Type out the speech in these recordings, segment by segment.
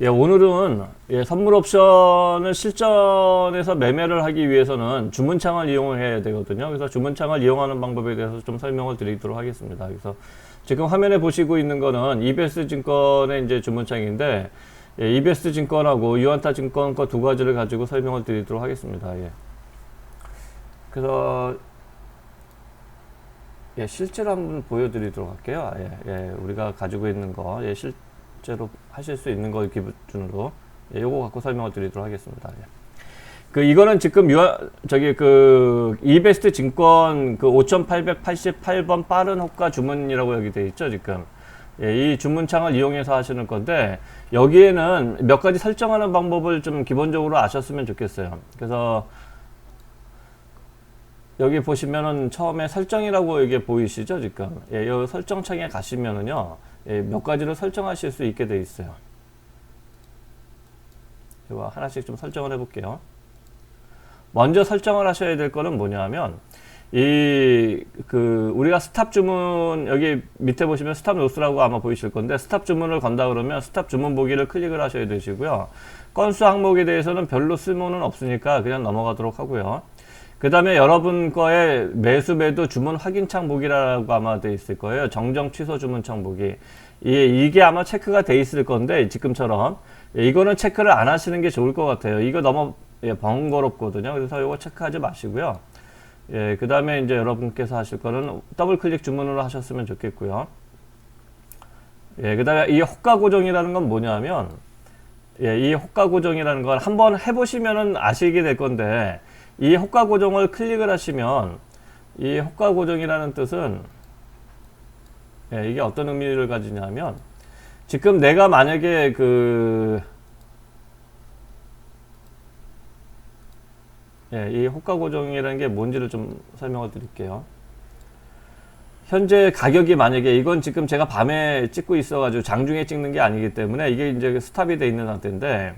예, 오늘은 예, 선물 옵션을 실전에서 매매를 하기 위해서는 주문창을 이용해야 되거든요. 그래서 주문창을 이용하는 방법에 대해서 좀 설명을 드리도록 하겠습니다. 그래서 지금 화면에 보시고 있는 거는 EBS 증권의 이제 주문창인데 예, EBS 증권하고 유한타 증권 거 두 가지를 가지고 설명을 드리도록 하겠습니다. 예. 그래서 예, 실제로 한번 보여드리도록 할게요. 예, 예, 우리가 가지고 있는 거, 예, 실 제로 하실 수 있는 걸 기준으로, 예, 요거 갖고 설명을 드리도록 하겠습니다. 예. 그, 이거는 지금 유 저기 그, 이베스트 증권 그 5888번 빠른 호가 주문이라고 여기 돼 있죠, 지금. 예, 이 주문창을 이용해서 하시는 건데, 여기에는 몇 가지 설정하는 방법을 좀 기본적으로 아셨으면 좋겠어요. 그래서, 여기 보시면은 처음에 설정이라고 이게 보이시죠 지금 예, 이 설정창에 가시면은요 예, 몇 가지를 설정하실 수 있게 돼 있어요. 이거 하나씩 좀 설정을 해 볼게요. 먼저 설정을 하셔야 될 거는 뭐냐면 이 그 우리가 스탑 주문 여기 밑에 보시면 스탑 노스라고 아마 보이실 건데 스탑 주문을 건다 그러면 스탑 주문 보기를 클릭을 하셔야 되시고요. 건수 항목에 대해서는 별로 쓸모는 없으니까 그냥 넘어가도록 하고요 그 다음에 여러분 거에 매수 매도 주문 확인 창 보기라고 아마 돼 있을 거예요. 정정 취소 주문 창 보기. 이, 이게 아마 체크가 돼 있을 건데 지금처럼 예, 이거는 체크를 안 하시는 게 좋을 것 같아요. 이거 너무 예, 번거롭거든요. 그래서 이거 체크하지 마시고요. 예, 그 다음에 이제 여러분께서 하실 거는 더블 클릭 주문으로 하셨으면 좋겠고요. 예, 그 다음에 이 호가 고정이라는 건 뭐냐면 예, 이 호가 고정이라는 걸 한번 해보시면은 아시게 될 건데 이 호가 고정을 클릭을 하시면 이 호가 고정이라는 뜻은 예, 이게 어떤 의미를 가지냐면 지금 내가 만약에 그 예, 이 호가 고정이라는 게 뭔지를 좀 설명을 드릴게요. 현재 가격이 만약에 이건 지금 제가 밤에 찍고 있어가지고 장중에 찍는 게 아니기 때문에 이게 이제 스탑이 돼 있는 상태인데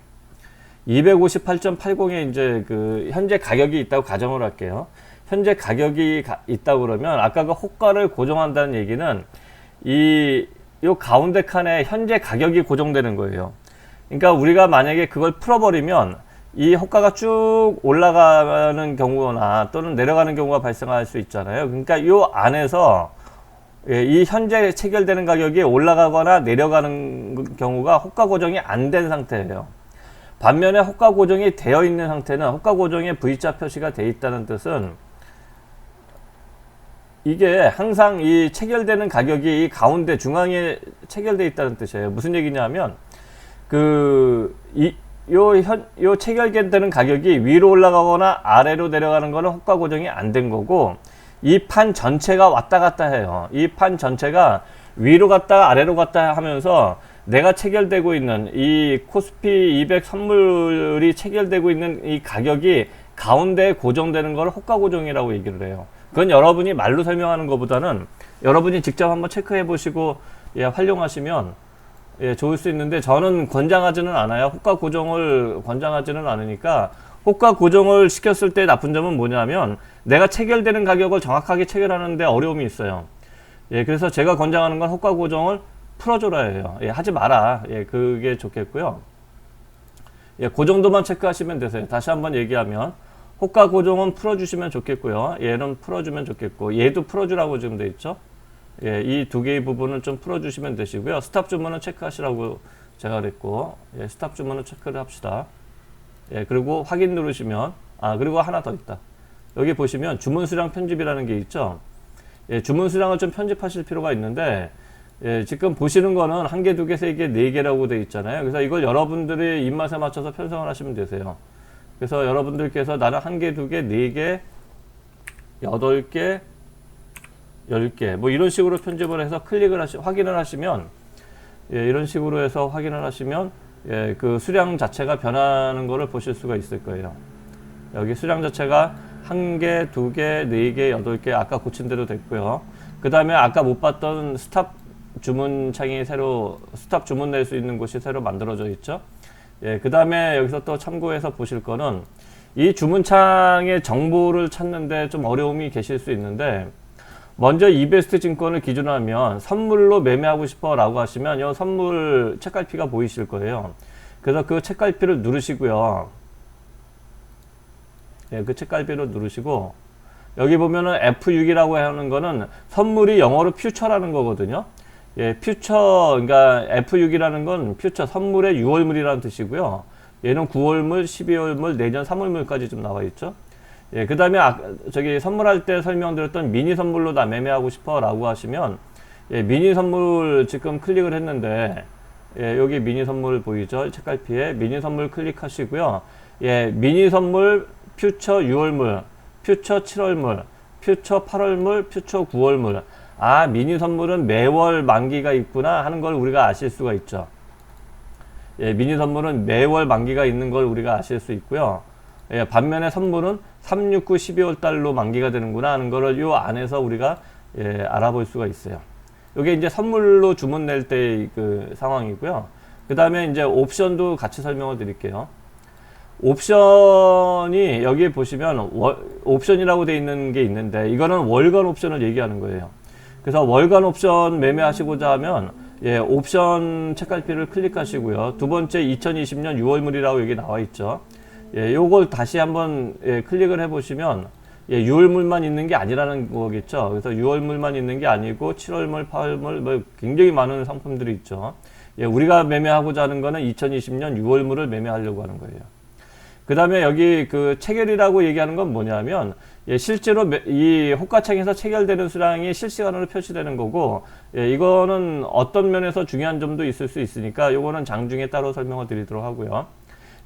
258.80에 이제 그 현재 가격이 있다고 가정을 할게요. 현재 가격이 가, 있다고 그러면 아까 그 호가를 고정한다는 얘기는 이, 요 가운데 칸에 현재 가격이 고정되는 거예요. 그러니까 우리가 만약에 그걸 풀어버리면 이 호가가 쭉 올라가는 경우나 또는 내려가는 경우가 발생할 수 있잖아요. 그러니까 요 안에서 예, 이 현재 체결되는 가격이 올라가거나 내려가는 경우가 호가 고정이 안 된 상태예요. 반면에 호가 고정이 되어 있는 상태는 호가 고정에 V자 표시가 되어 있다는 뜻은 이게 항상 이 체결되는 가격이 이 가운데 중앙에 체결되어 있다는 뜻이에요. 무슨 얘기냐면 그이요현요 체결되는 가격이 위로 올라가거나 아래로 내려가는 거는 호가 고정이 안 된 거고 이 판 전체가 왔다 갔다 해요. 이 판 전체가 위로 갔다 아래로 갔다 하면서 내가 체결되고 있는 이 코스피 200 선물이 체결되고 있는 이 가격이 가운데에 고정되는 걸 호가 고정이라고 얘기를 해요. 그건 여러분이 말로 설명하는 것보다는 여러분이 직접 한번 체크해 보시고 예, 활용하시면 예, 좋을 수 있는데 저는 권장하지는 않아요. 호가 고정을 권장하지는 않으니까 호가 고정을 시켰을 때 나쁜 점은 뭐냐면 내가 체결되는 가격을 정확하게 체결하는데 어려움이 있어요. 예, 그래서 제가 권장하는 건 호가 고정을 풀어줘라 해요. 예, 하지 마라. 예, 그게 좋겠고요. 예, 그 정도만 체크하시면 되세요. 다시 한번 얘기하면 호가 고정은 풀어주시면 좋겠고요. 얘는 풀어주면 좋겠고 얘도 풀어주라고 지금 돼 있죠. 예, 이 두 개의 부분을 좀 풀어주시면 되시고요. 스탑 주문은 체크하시라고 제가 그랬고 예, 스탑 주문은 체크를 합시다. 예, 그리고 확인 누르시면 아 그리고 하나 더 있다. 여기 보시면 주문 수량 편집이라는 게 있죠. 예, 주문 수량을 좀 편집하실 필요가 있는데 예, 지금 보시는 거는 한 개, 두 개, 세 개, 네 개라고 돼 있잖아요. 그래서 이걸 여러분들의 입맛에 맞춰서 편성을 하시면 되세요. 그래서 여러분들께서 나는 한 개, 두 개, 네 개, 여덟 개, 열 개, 뭐 이런 식으로 편집을 해서 클릭을 하시, 확인을 하시면, 예, 이런 식으로 해서 확인을 하시면, 예, 그 수량 자체가 변하는 것을 보실 수가 있을 거예요. 여기 수량 자체가 한 개, 두 개, 네 개, 여덟 개 아까 고친 대로 됐고요. 그 다음에 아까 못 봤던 스탑 주문창이 새로 스탑 주문 낼 수 있는 곳이 새로 만들어져 있죠. 예, 그 다음에 여기서 또 참고해서 보실 거는 이 주문창의 정보를 찾는데 좀 어려움이 계실 수 있는데 먼저 이베스트 증권을 기준으로 하면 선물로 매매하고 싶어 라고 하시면 이 선물 책갈피가 보이실 거예요. 그래서 그 책갈피를 누르시고요. 예, 그 책갈피를 누르시고 여기 보면은 F6이라고 하는 거는 선물이 영어로 퓨처라는 거거든요. 예, 퓨처, 그러니까 F6이라는 건 퓨처 선물의 6월물이라는 뜻이고요. 얘는 9월물, 12월물, 내년 3월물까지 좀 나와 있죠. 예, 그 다음에 아, 저기 선물할 때 설명드렸던 미니 선물로 나 매매하고 싶어 라고 하시면 예, 미니 선물 지금 클릭을 했는데 예, 여기 미니 선물 보이죠? 책갈피에 미니 선물 클릭하시고요. 예, 미니 선물 퓨처 6월물, 퓨처 7월물, 퓨처 8월물, 퓨처 9월물. 아, 미니 선물은 매월 만기가 있구나 하는 걸 우리가 아실 수가 있죠. 예, 미니 선물은 매월 만기가 있는 걸 우리가 아실 수 있고요. 예, 반면에 선물은 3, 6, 9, 12월 달로 만기가 되는구나 하는 거를 요 안에서 우리가 예, 알아볼 수가 있어요. 이게 이제 선물로 주문 낼때그 상황이고요. 그 다음에 이제 옵션도 같이 설명을 드릴게요. 옵션이 여기 보시면 월, 옵션이라고 되어 있는 게 있는데 이거는 월간 옵션을 얘기하는 거예요. 그래서 월간 옵션 매매하시고자 하면 예, 옵션 책갈피를 클릭하시고요. 두 번째 2020년 6월물이라고 여기 나와 있죠. 예, 요걸 다시 한번 예, 클릭을 해 보시면 예, 6월물만 있는 게 아니라는 거겠죠. 그래서 6월물만 있는 게 아니고 7월물, 8월물 뭐 굉장히 많은 상품들이 있죠. 예, 우리가 매매하고자 하는 거는 2020년 6월물을 매매하려고 하는 거예요. 그 다음에 여기 그 체결이라고 얘기하는 건 뭐냐면 예, 실제로 매- 이 호가창에서 체결되는 수량이 실시간으로 표시되는 거고 예, 이거는 어떤 면에서 중요한 점도 있을 수 있으니까 요거는 장중에 따로 설명을 드리도록 하고요.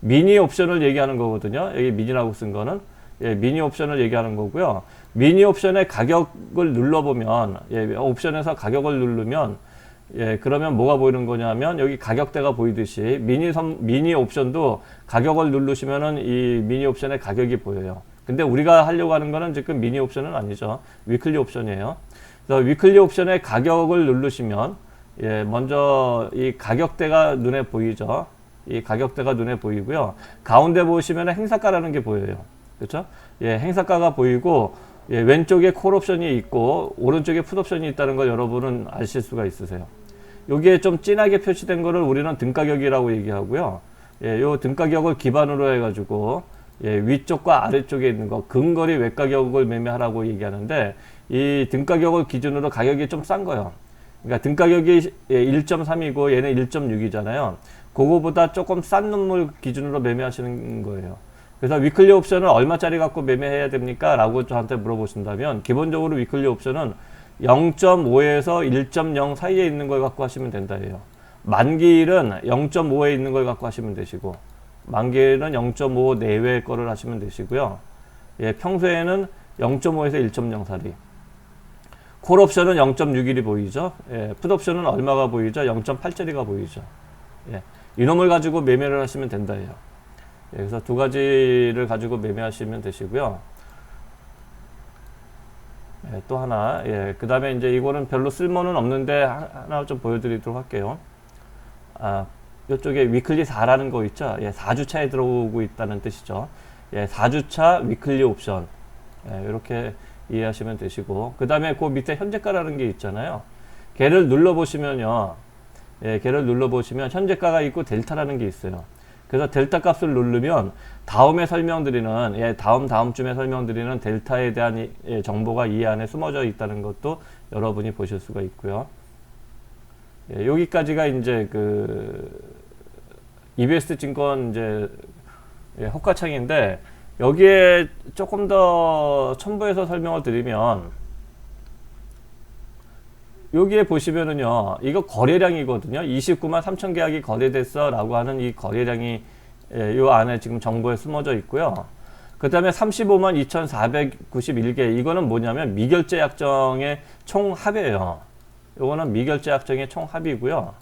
미니 옵션을 얘기하는 거거든요. 여기 미니라고 쓴 거는 예, 미니 옵션을 얘기하는 거고요. 미니 옵션의 가격을 눌러보면 예, 옵션에서 가격을 누르면 예, 그러면 뭐가 보이는 거냐면 여기 가격대가 보이듯이 미니 선, 미니 옵션도 가격을 누르시면은 이 미니 옵션의 가격이 보여요. 근데 우리가 하려고 하는 거는 지금 미니 옵션은 아니죠. 위클리 옵션이에요. 그래서 위클리 옵션의 가격을 누르시면 예, 먼저 이 가격대가 눈에 보이죠. 이 가격대가 눈에 보이고요. 가운데 보시면 행사가라는 게 보여요. 그렇죠? 예, 행사가가 보이고 예, 왼쪽에 콜 옵션이 있고 오른쪽에 풋 옵션이 있다는 걸 여러분은 아실 수가 있으세요. 여기에 좀 진하게 표시된 거를 우리는 등가격이라고 얘기하고요. 예, 요 등가격을 기반으로 해가지고 예, 위쪽과 아래쪽에 있는 거 근거리 외가격을 매매하라고 얘기하는데 이 등가격을 기준으로 가격이 좀 싼 거예요. 그러니까 등가격이 1.3이고 얘는 1.6이잖아요. 그거보다 조금 싼 놈을 기준으로 매매하시는 거예요. 그래서 위클리 옵션을 얼마짜리 갖고 매매해야 됩니까? 라고 저한테 물어보신다면 기본적으로 위클리 옵션은 0.5에서 1.0 사이에 있는 걸 갖고 하시면 된다예요. 만기일은 0.5에 있는 걸 갖고 하시면 되시고 만기일은 0.5 내외 거를 하시면 되시고요. 예, 평소에는 0.5에서 1.0 사리. 콜 옵션은 0.61이 보이죠. 예, 풋 옵션은 얼마가 보이죠? 0.8짜리가 보이죠. 예, 이놈을 가지고 매매를 하시면 된다예요. 예, 그래서 두 가지를 가지고 매매하시면 되시고요. 예, 또 하나, 예, 그 다음에 이제 이거는 별로 쓸모는 없는데 하- 하나 좀 보여드리도록 할게요. 아, 이쪽에 위클리 4라는 거 있죠? 예, 4주차에 들어오고 있다는 뜻이죠. 예, 4주차 위클리 옵션. 예, 이렇게 이해하시면 되시고. 그 다음에 그 밑에 현재가라는 게 있잖아요. 걔를 눌러보시면요. 예, 걔를 눌러보시면 현재가가 있고 델타라는 게 있어요. 그래서 델타 값을 누르면 다음에 설명드리는 예, 다음 다음 쯤에 설명드리는 델타에 대한 이- 예, 정보가 이 안에 숨어져 있다는 것도 여러분이 보실 수가 있고요. 예, 여기까지가 이제 그 EBS 증권 이제 예, 호가창인데 여기에 조금 더 첨부해서 설명을 드리면 여기에 보시면은요, 이거 거래량이거든요. 29만 3천 계약이 거래됐어 라고 하는 이 거래량이 예, 요 안에 지금 정보에 숨어져 있고요. 그 다음에 35만 2,491개. 이거는 뭐냐면 미결제 약정의 총 합이에요. 요거는 미결제 약정의 총 합이고요.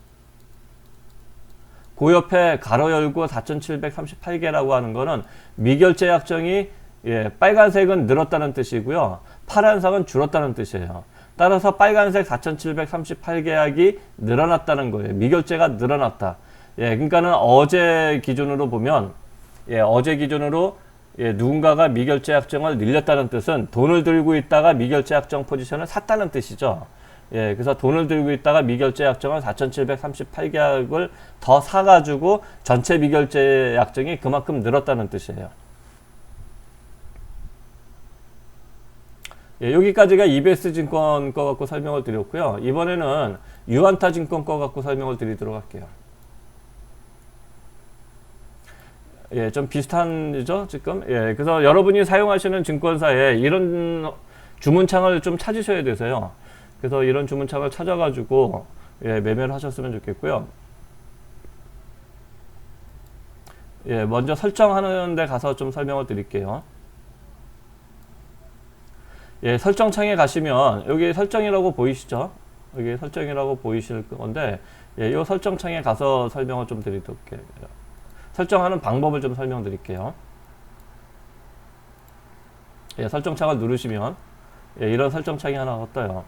그 옆에 가로 열고 4,738개라고 하는 거는 미결제 약정이 예, 빨간색은 늘었다는 뜻이고요. 파란색은 줄었다는 뜻이에요. 따라서 빨간색 4,738계약이 늘어났다는 거예요. 미결제가 늘어났다. 예, 그러니까는 어제 기준으로 보면 예, 어제 기준으로 예, 누군가가 미결제 약정을 늘렸다는 뜻은 돈을 들고 있다가 미결제 약정 포지션을 샀다는 뜻이죠. 예, 그래서 돈을 들고 있다가 미결제 약정을 4,738계약을 더 사가지고 전체 미결제 약정이 그만큼 늘었다는 뜻이에요. 예, 여기까지가 EBS 증권 거 갖고 설명을 드렸고요. 이번에는 유한타 증권 거 갖고 설명을 드리도록 할게요. 예, 좀 비슷한죠, 지금? 예, 그래서 여러분이 사용하시는 증권사에 이런 주문창을 좀 찾으셔야 돼서요. 그래서 이런 주문창을 찾아가지고, 예, 매매를 하셨으면 좋겠고요. 예, 먼저 설정하는 데 가서 좀 설명을 드릴게요. 예, 설정 창에 가시면 여기 설정이라고 보이시죠? 여기 설정이라고 보이실 건데 예, 이 설정 창에 가서 설명을 좀 할게요. 설정하는 방법을 좀 설명드릴게요. 예, 설정 창을 누르시면 예, 이런 설정 창이 하나가 떠요.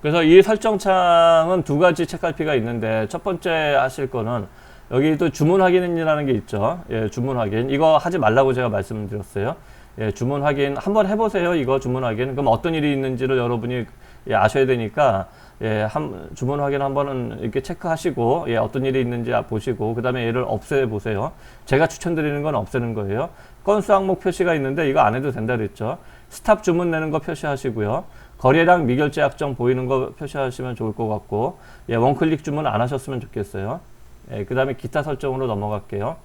그래서 이 설정 창은 두 가지 책갈피가 있는데 첫 번째 하실 거는 여기 또 주문 확인이라는 게 있죠. 예, 주문 확인. 이거 하지 말라고 제가 말씀드렸어요. 예, 주문 확인 한번 해보세요. 이거 주문 확인. 그럼 어떤 일이 있는지를 여러분이 예, 아셔야 되니까 예, 한, 주문 확인 한번은 이렇게 체크하시고 예, 어떤 일이 있는지 보시고 그 다음에 얘를 없애 보세요. 제가 추천드리는 건 없애는 거예요. 건수 항목 표시가 있는데 이거 안 해도 된다 그랬죠. 스탑 주문 내는 거 표시하시고요. 거래량 미결제 약정 보이는 거 표시하시면 좋을 것 같고 예, 원클릭 주문 안 하셨으면 좋겠어요. 예, 그 다음에 기타 설정으로 넘어갈게요.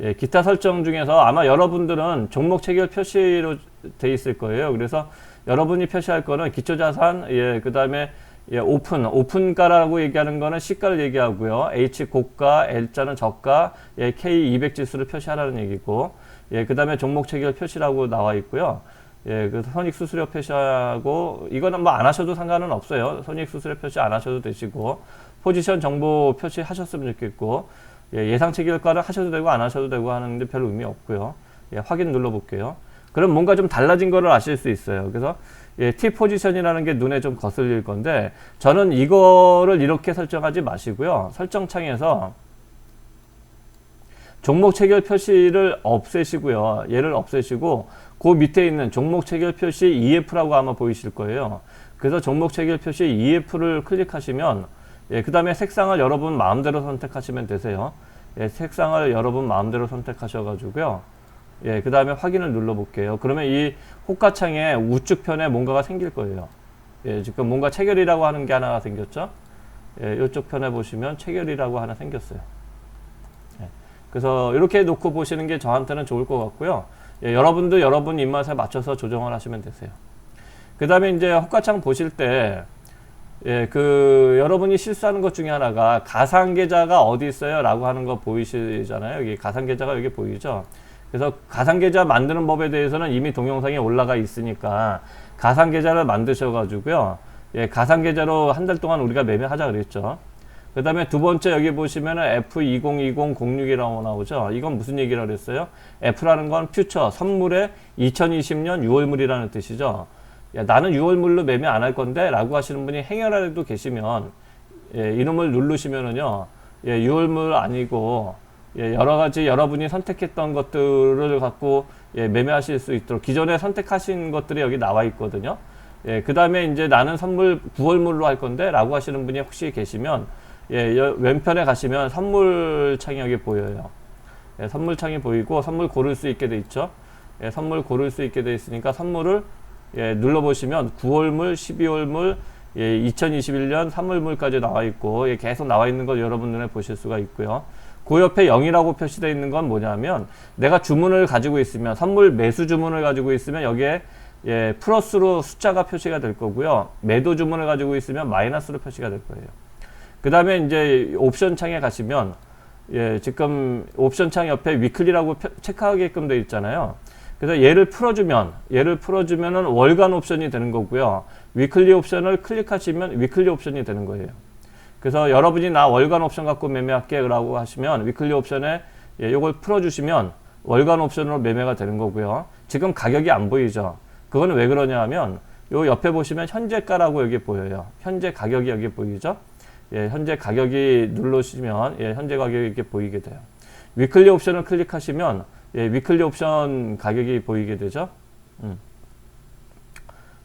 예, 기타 설정 중에서 아마 여러분들은 종목 체결 표시로 돼 있을 거예요. 그래서 여러분이 표시할 거는 기초자산, 예, 그 다음에 예, 오픈, 오픈가라고 얘기하는 거는 시가를 얘기하고요. H 고가, L자는 저가, 예, K 200 지수를 표시하라는 얘기고, 예, 그 다음에 종목 체결 표시라고 나와 있고요. 예, 그 손익 수수료 표시하고, 이거는 뭐 안 하셔도 상관은 없어요. 손익 수수료 표시 안 하셔도 되시고, 포지션 정보 표시 하셨으면 좋겠고, 예, 상 체결가를 하셔도 되고 안 하셔도 되고 하는데 별 의미 없고요. 예, 확인 눌러볼게요. 그럼 뭔가 좀 달라진 거를 아실 수 있어요. 그래서 예, T 포지션이라는 게 눈에 좀 거슬릴 건데 저는 이거를 이렇게 설정하지 마시고요. 설정창에서 종목 체결 표시를 없애시고요. 얘를 없애시고 그 밑에 있는 종목 체결 표시 EF라고 아마 보이실 거예요. 그래서 종목 체결 표시 EF를 클릭하시면 예, 그 다음에 색상을 여러분 마음대로 선택하시면 되세요. 예, 색상을 여러분 마음대로 선택하셔가지고요. 예, 그 다음에 확인을 눌러볼게요. 그러면 이 호가창에 우측 편에 뭔가가 생길 거예요. 예, 지금 뭔가 체결이라고 하는 게 하나가 생겼죠. 예, 이쪽 편에 보시면 체결이라고 하나 생겼어요. 예, 그래서 이렇게 놓고 보시는 게 저한테는 좋을 것 같고요. 예, 여러분도 여러분 입맛에 맞춰서 조정을 하시면 되세요. 그 다음에 이제 호가창 보실 때 예, 그 여러분이 실수하는 것 중에 하나가 가상 계좌가 어디 있어요? 라고 하는 거 보이시잖아요. 여기 가상 계좌가 여기 보이죠? 그래서 가상 계좌 만드는 법에 대해서는 이미 동영상에 올라가 있으니까 가상 계좌를 만드셔 가지고요. 예, 가상 계좌로 한 달 동안 우리가 매매하자 그랬죠. 그 다음에 두 번째 여기 보시면은 F202006이라고 나오죠. 이건 무슨 얘기를 그랬어요? F라는 건 퓨처, 선물의 2020년 6월물이라는 뜻이죠. 야, 나는 6월물로 매매 안 할 건데 라고 하시는 분이 행여 아래도 계시면 예, 이름을 누르시면은요 예, 6월물 아니고 예, 여러 가지 여러분이 선택했던 것들을 갖고 예, 매매하실 수 있도록 기존에 선택하신 것들이 여기 나와 있거든요. 예, 그 다음에 이제 나는 선물 9월물로 할 건데 라고 하시는 분이 혹시 계시면 예, 왼편에 가시면 선물 창이 여기 보여요. 예, 선물 창이 보이고 선물 고를 수 있게 돼 있죠. 예, 선물 고를 수 있게 돼 있으니까 선물을 예, 눌러보시면 9월물, 12월물, 예, 2021년 3월물까지 나와 있고 예, 계속 나와 있는 걸 여러분 눈에 보실 수가 있고요. 그 옆에 0이라고 표시되어 있는 건 뭐냐면 내가 주문을 가지고 있으면 선물 매수 주문을 가지고 있으면 여기에 예, 플러스로 숫자가 표시가 될 거고요. 매도 주문을 가지고 있으면 마이너스로 표시가 될 거예요. 그 다음에 이제 옵션 창에 가시면 예, 지금 옵션 창 옆에 위클리라고 체크하게끔 되어 있잖아요. 그래서 얘를 풀어주면 얘를 풀어주면은 월간 옵션이 되는 거고요. 위클리 옵션을 클릭하시면 위클리 옵션이 되는 거예요. 그래서 여러분이 나 월간 옵션 갖고 매매할게 라고 하시면 위클리 옵션에 예, 요걸 풀어주시면 월간 옵션으로 매매가 되는 거고요. 지금 가격이 안 보이죠. 그거는 왜 그러냐 하면 요 옆에 보시면 현재가라고 여기 보여요. 현재 가격이 여기 보이죠. 예, 현재 가격이 누르시면 예, 현재 가격이 이렇게 보이게 돼요. 위클리 옵션을 클릭하시면 예, 위클리 옵션 가격이 보이게 되죠. 음.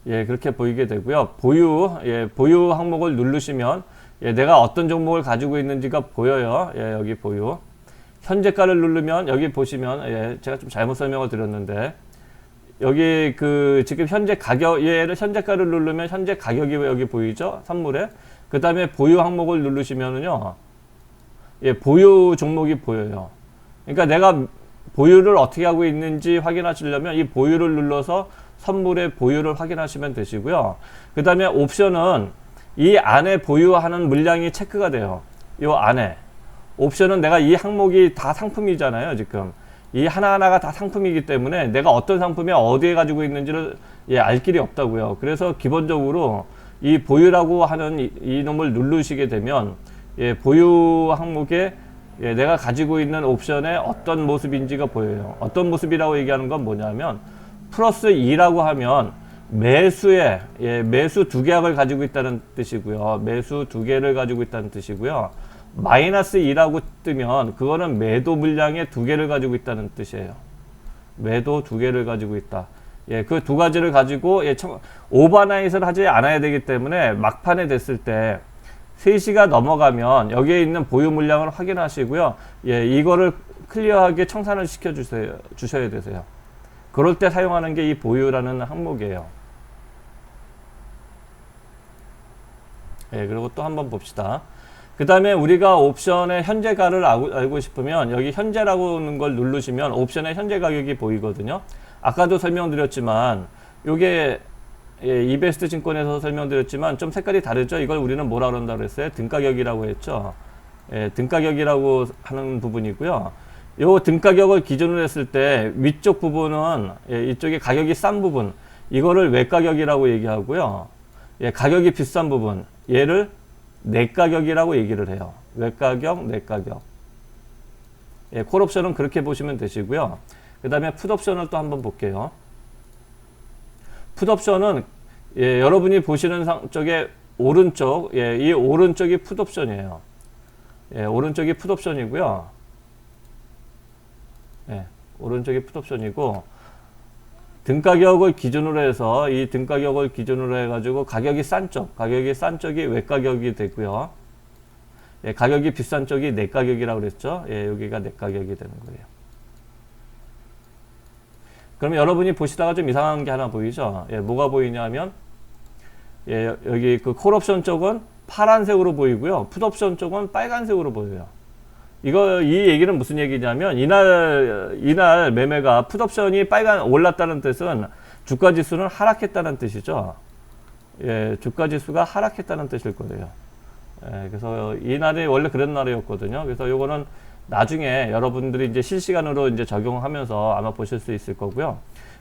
예, 그렇게 보이게 되고요. 보유, 예, 보유 항목을 누르시면 예, 내가 어떤 종목을 가지고 있는지가 보여요. 예, 여기 보유. 현재가를 누르면 여기 보시면 예, 제가 좀 잘못 설명을 드렸는데 여기 그 지금 현재 가격 얘를 현재가를 누르면 현재 가격이 여기 보이죠? 선물에. 그다음에 보유 항목을 누르시면은요. 예, 보유 종목이 보여요. 그러니까 내가 보유를 어떻게 하고 있는지 확인하시려면 이 보유를 눌러서 선물의 보유를 확인하시면 되시고요. 그 다음에 옵션은 이 안에 보유하는 물량이 체크가 돼요. 이 안에. 옵션은 내가 이 항목이 다 상품이잖아요, 지금. 이 하나하나가 다 상품이기 때문에 내가 어떤 상품이 어디에 가지고 있는지를 예, 알 길이 없다고요. 그래서 기본적으로 이 보유라고 하는 이, 이 놈을 누르시게 되면 예, 보유 항목에 예, 내가 가지고 있는 옵션의 어떤 모습인지가 보여요. 어떤 모습이라고 얘기하는 건 뭐냐면 플러스 2라고 하면 매수에 예, 매수 두 계약을 가지고 있다는 뜻이고요. 매수 두 개를 가지고 있다는 뜻이고요. 마이너스 2라고 뜨면 그거는 매도 물량의 두 개를 가지고 있다는 뜻이에요. 매도 두 개를 가지고 있다. 예, 그 두 가지를 가지고 예, 청, 오버나잇을 하지 않아야 되기 때문에 막판에 됐을 때 3시가 넘어가면 여기에 있는 보유 물량을 확인하시고요. 예, 이거를 클리어하게 청산을 시켜 주세요. 주셔야 되세요. 그럴 때 사용하는 게 이 보유라는 항목이에요. 예, 그리고 또 한번 봅시다. 그 다음에 우리가 옵션의 현재가를 알고, 싶으면 여기 현재라고 하는 걸 누르시면 옵션의 현재 가격이 보이거든요. 아까도 설명드렸지만 요게 예, 이베스트 증권에서 설명드렸지만 좀 색깔이 다르죠. 이걸 우리는 뭐라 그런다 그랬어요? 등가격이라고 했죠. 예, 등가격이라고 하는 부분이고요. 요 등가격을 기준으로 했을 때 위쪽 부분은 예, 이쪽에 가격이 싼 부분 이거를 외가격이라고 얘기하고요. 예, 가격이 비싼 부분 얘를 내가격이라고 얘기를 해요. 외가격, 내가격. 예, 콜옵션은 그렇게 보시면 되시고요. 그 다음에 풋옵션을 또 한번 볼게요. 풋옵션은 예, 여러분이 보시는 상, 쪽에 오른쪽, 예, 이 오른쪽이 풋옵션이에요. 예, 오른쪽이 풋옵션이고요. 예, 오른쪽이 풋옵션이고 등가격을 기준으로 해서 이 등가격을 기준으로 해가지고 가격이 싼 쪽, 가격이 싼 쪽이 외가격이 되고요. 예, 가격이 비싼 쪽이 내가격이라고 그랬죠. 예, 여기가 내가격이 되는 거예요. 그러면 여러분이 보시다가 좀 이상한 게 하나 보이죠? 예, 뭐가 보이냐면 예, 여기 그 콜옵션 쪽은 파란색으로 보이고요. 풋옵션 쪽은 빨간색으로 보여요. 이거 이 얘기는 무슨 얘기냐면 이날 이날 매매가 풋옵션이 빨간 올랐다는 뜻은 주가 지수는 하락했다는 뜻이죠. 예, 주가 지수가 하락했다는 뜻일 거예요. 예, 그래서 이날이 원래 그런 날이었거든요. 그래서 요거는 나중에 여러분들이 이제 실시간으로 이제 적용하면서 아마 보실 수 있을 거고요.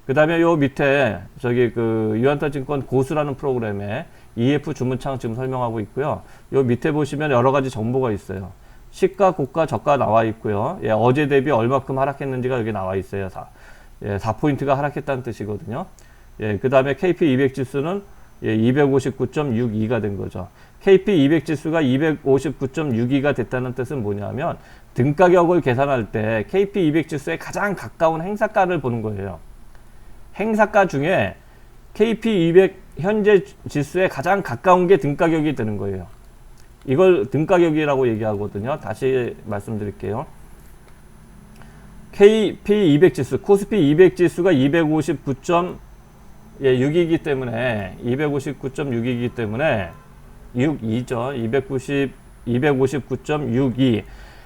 그 다음에 요 밑에 저기 그 유한타 증권 고수라는 프로그램에 EF 주문창 지금 설명하고 있고요. 요 밑에 보시면 여러 가지 정보가 있어요. 시가, 고가, 저가 나와 있고요. 예, 어제 대비 얼마큼 하락했는지가 여기 나와 있어요. 4, 예, 4포인트가 하락했다는 뜻이거든요. 예, 그 다음에 KP200 지수는 예, 259.62가 된 거죠. KP200 지수가 259.62가 됐다는 뜻은 뭐냐면 등가격을 계산할 때 KP200 지수에 가장 가까운 행사가를 보는 거예요. 행사가 중에 KP200 현재 지수에 가장 가까운 게 등가격이 되는 거예요. 이걸 등가격이라고 얘기하거든요. 다시 말씀드릴게요. KP200 지수, 코스피 200 지수가 259.6이기 예, 때문에 259.6이기 때문에 62죠. 290 259.62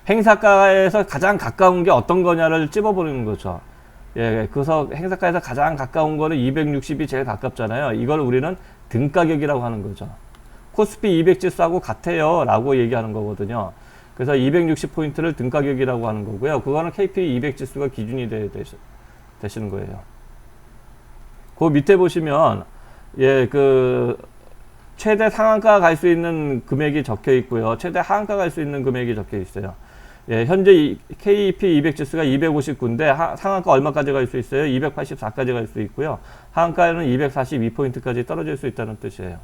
행사가에서 가장 가까운 게 어떤 거냐를 찝어버리는 거죠. 예, 그래서 행사가에서 가장 가까운 거는 260이 제일 가깝잖아요. 이걸 우리는 등가격이라고 하는 거죠. 코스피 200 지수하고 같아요. 라고 얘기하는 거거든요. 그래서 260포인트를 등가격이라고 하는 거고요. 그거는 KP 200 지수가 기준이 되, 되시는 거예요. 그 밑에 보시면, 예, 그, 최대 상한가 갈 수 있는 금액이 적혀 있고요. 최대 하한가 갈 수 있는 금액이 적혀 있어요. 예, 현재 KP 200 지수가 259인데 하, 상한가 얼마까지 갈 수 있어요? 284까지 갈 수 있고요. 하한가는 242포인트까지 떨어질 수 있다는 뜻이에요.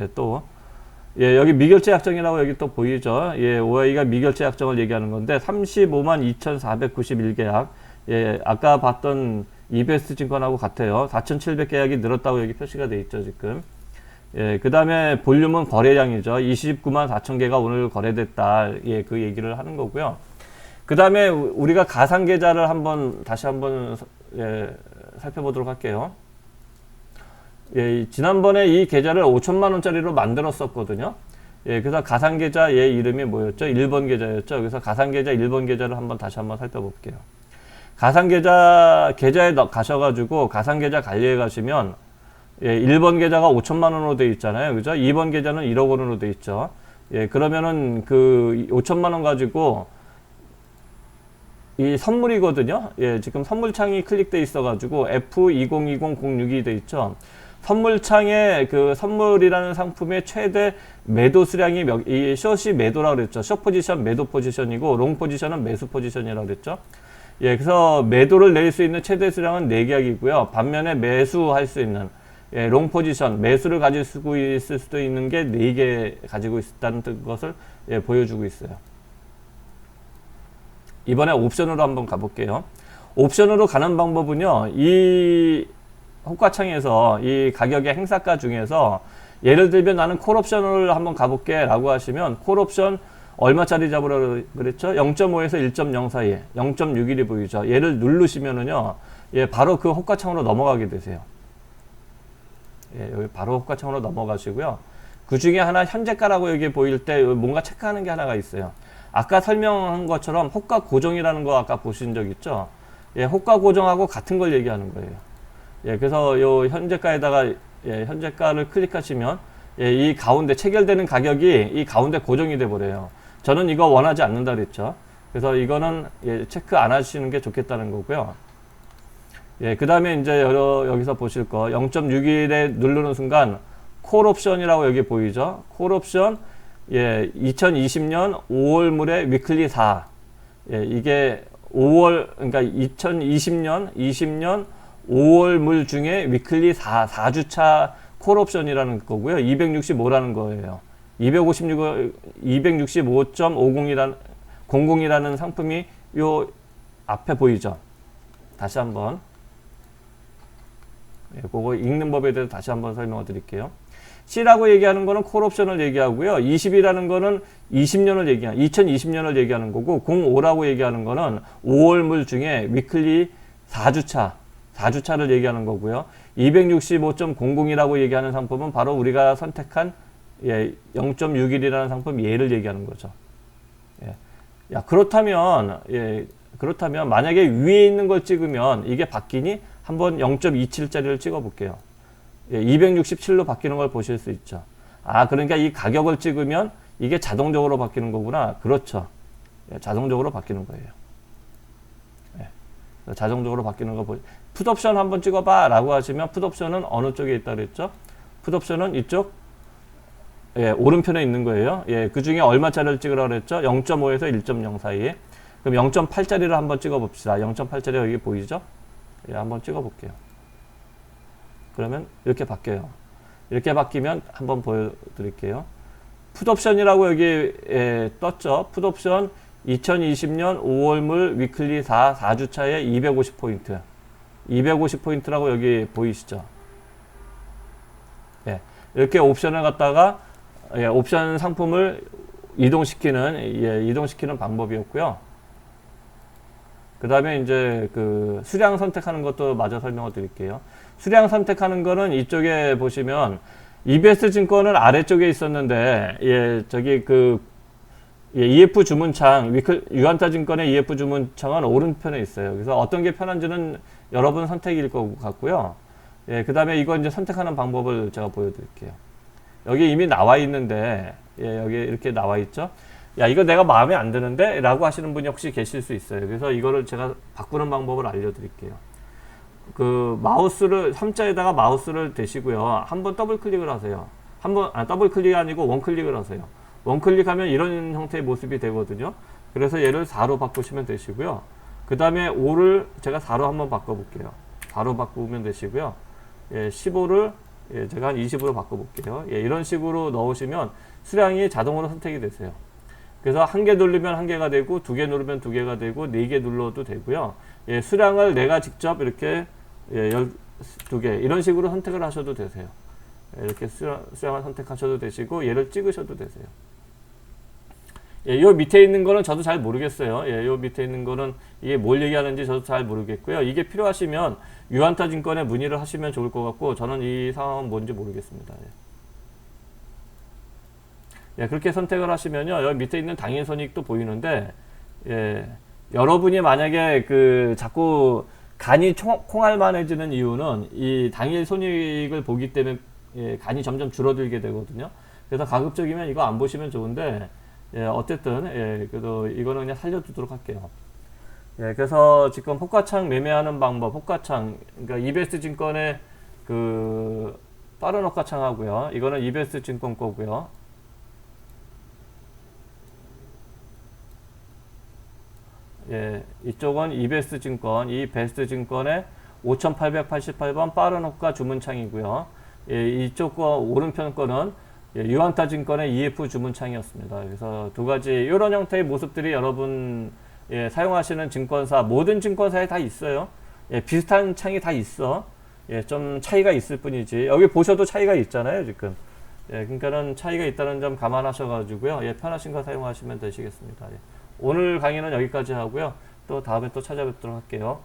예, 또 예, 여기 미결제 약정이라고 여기 또 보이죠? 예, OI가 미결제 약정을 얘기하는 건데 35만 2,491계약. 예, 아까 봤던 이베스트 증권하고 같아요. 4,700 계약이 늘었다고 여기 표시가 돼 있죠, 지금. 예, 그 다음에 볼륨은 거래량이죠. 29만 4천 개가 오늘 거래됐다. 예, 그 얘기를 하는 거고요. 그 다음에 우리가 가상 계좌를 한번 다시 한번 예, 살펴보도록 할게요. 예, 이- 지난번에 이 계좌를 5천만 원짜리로 만들었었거든요. 예, 그래서 가상 계좌 얘 이름이 뭐였죠? 1번 계좌였죠. 그래서 가상 계좌 1번 계좌를 한번 다시 한번 살펴볼게요. 가상 계좌 계좌에 넣- 가셔가지고 가상 계좌 관리에 가시면 예, 1번 계좌가 5천만 원으로 돼 있잖아요. 그죠? 2번 계좌는 1억 원으로 돼 있죠. 예, 그러면은 그 5천만 원 가지고 이 선물이거든요. 예, 지금 선물창이 클릭돼 있어가지고 F202006이 돼 있죠. 선물창에 그 선물이라는 상품의 최대 매도 수량이 몇, 이 숏이 매도라 그랬죠. 숏 포지션 매도 포지션이고 롱 포지션은 매수 포지션이라 그랬죠. 예, 그래서 매도를 낼 수 있는 최대 수량은 4계약이고요. 반면에 매수할 수 있는 예, 롱 포지션 매수를 가질 수 있을 수도 있는 게 4개 가지고 있다는 뜻- 것을 예, 보여주고 있어요. 이번에 옵션으로 한번 가볼게요. 옵션으로 가는 방법은요, 이 호가창에서 이 가격의 행사가 중에서 예를 들면 나는 콜옵션을 한번 가볼게 라고 하시면 콜옵션 얼마짜리 잡으라 그랬죠? 0.5에서 1.0 사이에 0.61이 보이죠? 얘를 누르시면은요, 예, 바로 그 호가창으로 넘어가게 되세요. 예, 여기 바로 호가창으로 넘어가시고요. 그 중에 하나 현재가라고 여기 보일 때 뭔가 체크하는 게 하나가 있어요. 아까 설명한 것처럼 호가 고정이라는 거 아까 보신 적 있죠? 예, 호가 고정하고 같은 걸 얘기하는 거예요. 예, 그래서 요 현재가에다가 예, 현재가를 클릭하시면 예, 이 가운데 체결되는 가격이 이 가운데 고정이 돼 버려요. 저는 이거 원하지 않는다 그랬죠. 그래서 이거는 예, 체크 안 하시는 게 좋겠다는 거고요. 예, 그 다음에 이제 여러, 여기서 보실 거 0.61에 누르는 순간 콜 옵션이라고 여기 보이죠? 콜 옵션 예, 2020년 5월물의 위클리 4. 예, 이게 5월 그러니까 2020년 20년 5월물 중에 위클리 4 4주차 콜 옵션이라는 거고요. 265라는 거예요. 256 265.50이라는 00이라는 상품이 요 앞에 보이죠? 다시 한번 예, 그거 읽는 법에 대해서 다시 한번 설명을 드릴게요. C라고 얘기하는 거는 콜 옵션을 얘기하고요. 20이라는 거는 20년을 얘기하는 2020년을 얘기하는 거고 05라고 얘기하는 거는 5월물 중에 위클리 4주차 4주차를 얘기하는 거고요. 265.00이라고 얘기하는 상품은 바로 우리가 선택한 예, 0.61이라는 상품 얘를 얘기하는 거죠. 예. 야, 그렇다면 예, 그렇다면 만약에 위에 있는 걸 찍으면 이게 바뀌니 한번 0.27짜리를 찍어 볼게요. 예, 267로 바뀌는 걸 보실 수 있죠. 아, 그러니까 이 가격을 찍으면 이게 자동적으로 바뀌는 거구나. 그렇죠. 예, 자동적으로 바뀌는 거예요. 예, 자동적으로 바뀌는 거 보. 풋옵션 한번 찍어봐 라고 하시면 풋옵션은 어느 쪽에 있다 그랬죠? 풋옵션은 이쪽 예, 오른편에 있는 거예요. 예, 그 중에 얼마짜리를 찍으라 그랬죠? 0.5에서 1.0 사이에. 그럼 0.8짜리를 한번 찍어 봅시다. 0.8짜리 여기 보이죠? 예, 한번 찍어 볼게요. 그러면 이렇게 바뀌어요. 이렇게 바뀌면 한번 보여드릴게요. 풋옵션이라고 여기 에, 떴죠. 풋옵션 2020년 5월물 위클리 4, 4주차에 250포인트. 250포인트라고 여기 보이시죠? 예, 이렇게 옵션을 갖다가 예, 옵션 상품을 이동시키는 예, 이동시키는 방법이었고요. 그 다음에 이제 그 수량 선택하는 것도 마저 설명을 드릴게요. 수량 선택하는 거는 이쪽에 보시면 EBS 증권은 아래쪽에 있었는데 예 저기 그 예, EF 주문창 위클 유한타 증권의 EF 주문창은 오른편에 있어요. 그래서 어떤 게 편한지는 여러분 선택일 것 같고요. 예, 그 다음에 이거 이제 선택하는 방법을 제가 보여드릴게요. 여기 이미 나와 있는데 예, 여기 이렇게 나와 있죠. 야 이거 내가 마음에 안 드는데 라고 하시는 분이 혹시 계실 수 있어요. 그래서 이거를 제가 바꾸는 방법을 알려드릴게요. 그 마우스를 3자에다가 마우스를 대시고요. 한번 더블 클릭을 하세요. 한번 아, 더블 클릭이 아니고 원 클릭을 하세요. 원 클릭하면 이런 형태의 모습이 되거든요. 그래서 얘를 4로 바꾸시면 되시고요. 그 다음에 5를 제가 4로 한번 바꿔볼게요. 4로 바꾸면 되시고요. 예, 15를 예, 제가 한 20으로 바꿔볼게요. 예, 이런 식으로 넣으시면 수량이 자동으로 선택이 되세요. 그래서 한 개 누르면 한 개가 되고 두 개 누르면 두 개가 되고 네 개 눌러도 되고요. 예, 수량을 내가 직접 이렇게 예, 12개 이런 식으로 선택을 하셔도 되세요. 예, 이렇게 수량, 수량을 선택하셔도 되시고 얘를 찍으셔도 되세요. 예, 요 밑에 있는 거는 저도 잘 모르겠어요. 예, 요 밑에 있는 거는 이게 뭘 얘기하는지 저도 잘 모르겠고요. 이게 필요하시면 유한타 증권에 문의를 하시면 좋을 것 같고 저는 이 상황은 뭔지 모르겠습니다. 예. 예, 그렇게 선택을 하시면요. 여기 밑에 있는 당일 손익도 보이는데 예, 여러분이 만약에 그 자꾸 간이 총, 콩알만해지는 이유는 이 당일 손익을 보기 때문에 예, 간이 점점 줄어들게 되거든요. 그래서 가급적이면 이거 안 보시면 좋은데 예, 어쨌든 예, 그래도 이거는 그냥 살려두도록 할게요. 예, 그래서 지금 호가창 매매하는 방법, 호가창 그러니까 이베스트 증권의 그 빠른 호가창 하고요. 이거는 이베스트 증권 거고요. 예, 이쪽은 이베스트 증권, 이 베스트 증권의 5,888번 빠른 호가 주문창이고요. 예, 이쪽 거 오른편 거는 예, 유한타 증권의 EF 주문창이었습니다. 그래서 두 가지 이런 형태의 모습들이 여러분 예, 사용하시는 증권사 모든 증권사에 다 있어요. 예, 비슷한 창이 다 있어. 예, 좀 차이가 있을 뿐이지. 여기 보셔도 차이가 있잖아요, 지금. 예, 그러니까는 차이가 있다는 점 감안하셔가지고요. 예, 편하신 거 사용하시면 되시겠습니다. 예. 오늘 강의는 여기까지 하고요. 또 다음에 또 찾아뵙도록 할게요.